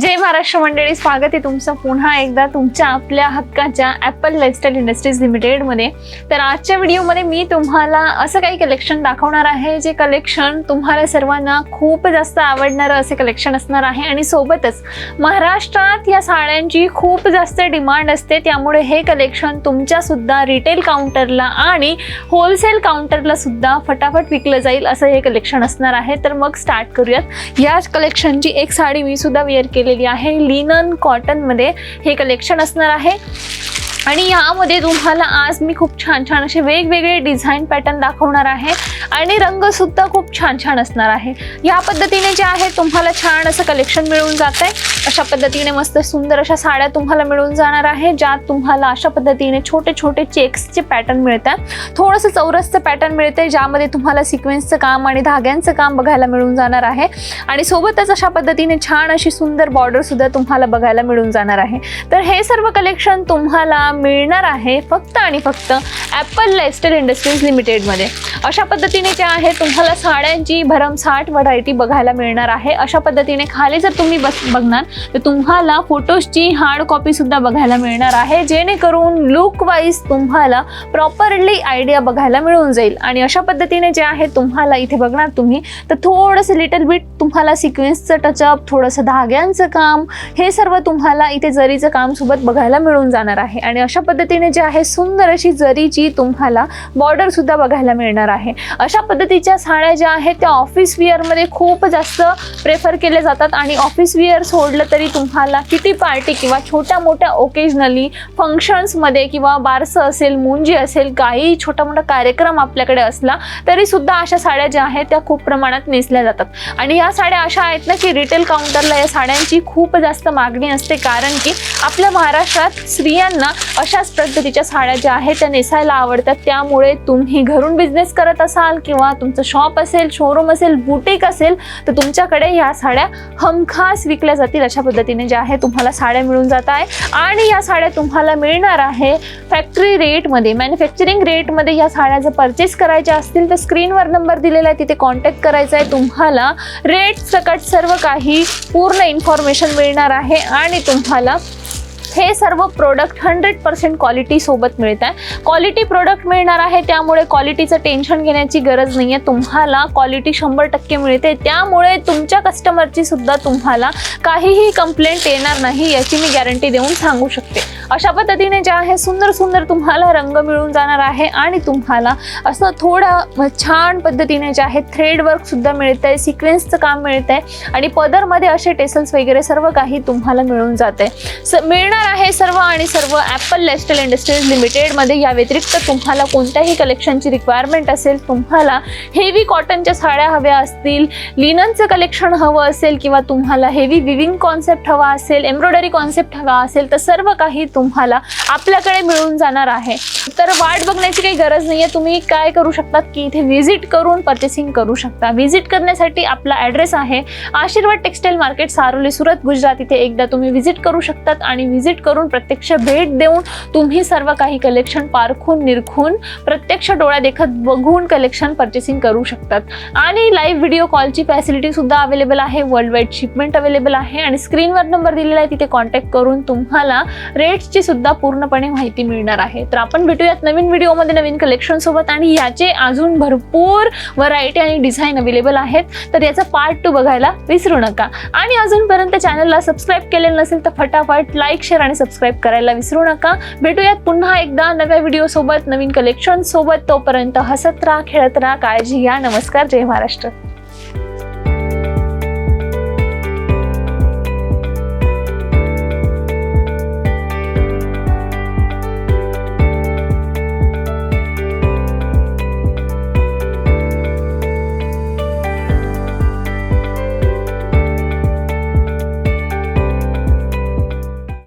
जय महाराष्ट्र मंडळी स्वागत आहे तुमचं पुन्हा एकदा तुमच्या आपल्या हक्काच्या ॲपल लाईफस्टाईल इंडस्ट्रीज लिमिटेडमध्ये तर आजच्या व्हिडिओमध्ये मी तुम्हाला असं काही कलेक्शन दाखवणार आहे जे कलेक्शन तुम्हाला सर्वांना खूप जास्त आवडणारं असे कलेक्शन असणार आहे. आणि सोबतच महाराष्ट्रात या साड्यांची खूप जास्त डिमांड असते. त्यामुळे हे कलेक्शन तुमच्यासुद्धा रिटेल काउंटरला आणि होलसेल काउंटरला सुद्धा फटाफट विकलं जाईल असं हे कलेक्शन असणार आहे. तर मग स्टार्ट करूयात. या कलेक्शनची एक साडी मी सुद्धा वेअर केलेली आहे. लिनन कॉटनमध्ये हे कलेक्शन असणार आहे. आणि यामध्ये तुम्हाला आज मी खूप छान छान असे वेगवेगळे डिझाईन पॅटर्न दाखवणार आहे. आणि रंगसुद्धा खूप छान छान असणार आहे. या पद्धतीने जे आहे तुम्हाला छान असं कलेक्शन मिळून जात आहे अशा पद्धतीने मस्त सुंदर अशा साड्या तुम्हाला मिळून जाणार आहे ज्यात तुम्हाला अशा पद्धतीने छोटे छोटे चेक्सचे पॅटर्न मिळतात. थोडंसं चौरसचं पॅटर्न मिळते ज्यामध्ये तुम्हाला सिक्वेन्सचं काम आणि धाग्यांचं काम बघायला मिळून जाणार आहे. आणि सोबतच अशा पद्धतीने छान अशी सुंदर बॉर्डरसुद्धा तुम्हाला बघायला मिळून जाणार आहे. तर हे सर्व कलेक्शन तुम्हाला मिळणार आहे फक्त आणि फक्त ॲपल लाईफस्टाईल इंडस्ट्रीज लिमिटेडमध्ये अशा पद्धतीने जे आहे तुम्हाला साड्यांची भरमसाठ व्हरायटी बघायला मिळणार आहे. अशा पद्धतीने खाली जर तुम्ही बस बघणार तर तुम्हाला फोटोजची हार्ड कॉपीसुद्धा बघायला मिळणार आहे. जेणेकरून लुक वाईज तुम्हाला प्रॉपरली आयडिया बघायला मिळून जाईल. आणि अशा पद्धतीने जे आहे तुम्हाला इथे बघणार तुम्ही तर थोडंसं लिटल बिट तुम्हाला सिक्वेन्सचं टचअप थोडंसं धाग्यांचं काम हे सर्व तुम्हाला इथे जरीचं काम सोबत बघायला मिळून जाणार आहे. आणि अशा पद्धतीने जे आहे सुंदर अशी जरीची तुम्हाला बॉर्डर सुद्धा बघायला मिळणार आहे. अशा पद्धतीच्या साड्या ज्या आहेत त्या ऑफिस विअरमध्ये खूप जास्त प्रेफर केले जातात आणि ऑफिस वेअर सोडलं तरी तुम्हाला किती पार्टी किंवा छोट्या मोठ्या ओकेजनली फंक्शन्समध्ये किंवा बारसं असेल मुंजी असेल काही छोटा मोठा कार्यक्रम आपल्याकडे असला तरी सुद्धा अशा साड्या ज्या आहेत त्या खूप प्रमाणात नेसल्या जातात. आणि या साड्या अशा आहेत ना की रिटेल काउंटरला या साड्यांची खूप जास्त मागणी असते. कारण की आपल्या महाराष्ट्रात स्त्रियांना अशाच पद्धतीच्या साड्या ज्या आहेत त्या नेसायला आवडतात. त्यामुळे तुम्ही घरून बिझनेस करत असाल किंवा तुमचं शॉप असेल शोरूम असेल बुटीक असेल तर तुमच्याकडे या साड्या हमखास विकल्या जातील अशा पद्धतीने ज्या आहे तुम्हाला साड्या मिळून जात आहे. आणि या साड्या तुम्हाला मिळणार आहे फॅक्टरी रेटमध्ये मॅन्युफॅक्चरिंग रेटमध्ये या साड्या जर परचेस करायच्या असतील तर स्क्रीनवर नंबर दिलेला आहे तिथे कॉन्टॅक्ट करायचा आहे. तुम्हाला रेट सकट सर्व काही पूर्ण इन्फॉर्मेशन मिळणार आहे आणि तुम्हाला हे सर्व प्रोडक्ट हंड्रेड पर्सेंट क्वालिटी सोबत मिळत आहे. क्वालिटी प्रोडक्ट मिळणार आहे त्यामुळे क्वालिटीचं टेन्शन घेण्याची गरज नाही आहे. तुम्हाला क्वालिटी शंभर टक्के मिळते. त्यामुळे तुमच्या कस्टमरची सुद्धा तुम्हाला काहीही कंप्लेंट येणार नाही याची मी गॅरंटी देऊन सांगू शकते. अशा पद्धतीने जे आहे सुंदर सुंदर तुम्हाला रंग मिळून जाणार आहे आणि तुम्हाला असं थोडं छान पद्धतीने जे आहे थ्रेड वर्क सुद्धा मिळतं आहे सिक्वेन्सचं काम मिळतं आहे आणि पदरमध्ये असे टेसल्स वगैरे सर्व काही तुम्हाला मिळून जात आहे स मिळणार आहे सर्व आणि सर्व ॲपल लाईफस्टाईल इंडस्ट्रीज लिमिटेडमध्ये या व्यतिरिक्त तुम्हाला कोणत्याही कलेक्शनची रिक्वायरमेंट असेल तुम्हाला हेवी कॉटनच्या साड्या हव्या असतील लिननचं कलेक्शन हवं असेल किंवा तुम्हाला हेवी विविंग कॉन्सेप्ट हवा असेल एम्ब्रॉयडरी कॉन्सेप्ट हवा असेल तर सर्व काही तुम्हाला आपल्याकडे मिळून जाणार आहे. तर वाट बघण्याची काही गरज नाही आहे तुम्ही काय करू शकतात की इथे व्हिजिट करून पर्चेसिंग करू शकता. व्हिजिट करण्यासाठी आपला ॲड्रेस आहे आशीर्वाद टेक्सटाईल मार्केट सारोली सुरत गुजरात. इथे एकदा तुम्ही व्हिजिट करू शकतात आणि व्हिजिट करून प्रत्यक्ष भेट देऊन तुम्ही सर्व काही कलेक्शन पारखून निरखून प्रत्यक्ष डोळ्या देखत बघून कलेक्शन पर्चेसिंग करू शकतात. आणि लाईव्ह व्हिडिओ कॉलची फॅसिलिटी सुद्धा अवेलेबल आहे. वर्ल्ड वाईड शिपमेंट अवेलेबल आहे. आणि स्क्रीनवर नंबर दिलेला आहे. तिथे कॉन्टॅक्ट करून तुम्हाला ची सुद्धा पूर्णपणे माहिती मिळणार आहे. तर आपण भेटूयात नवीन व्हिडिओमध्ये नवीन कलेक्शन सोबत आणि याचे अजून भरपूर व्हरायटी आणि डिझाईन अवेलेबल आहेत. तर याचा पार्ट टू बघायला विसरू नका. आणि अजूनपर्यंत चॅनलला सबस्क्राईब केलेलं नसेल तर फटाफट लाईक शेअर आणि सबस्क्राईब करायला विसरू नका. भेटूयात पुन्हा एकदा नव्या व्हिडिओ सोबत नवीन कलेक्शन सोबत. तोपर्यंत हसत राहा खेळत राहा काळजी घ्या. नमस्कार. जय महाराष्ट्र.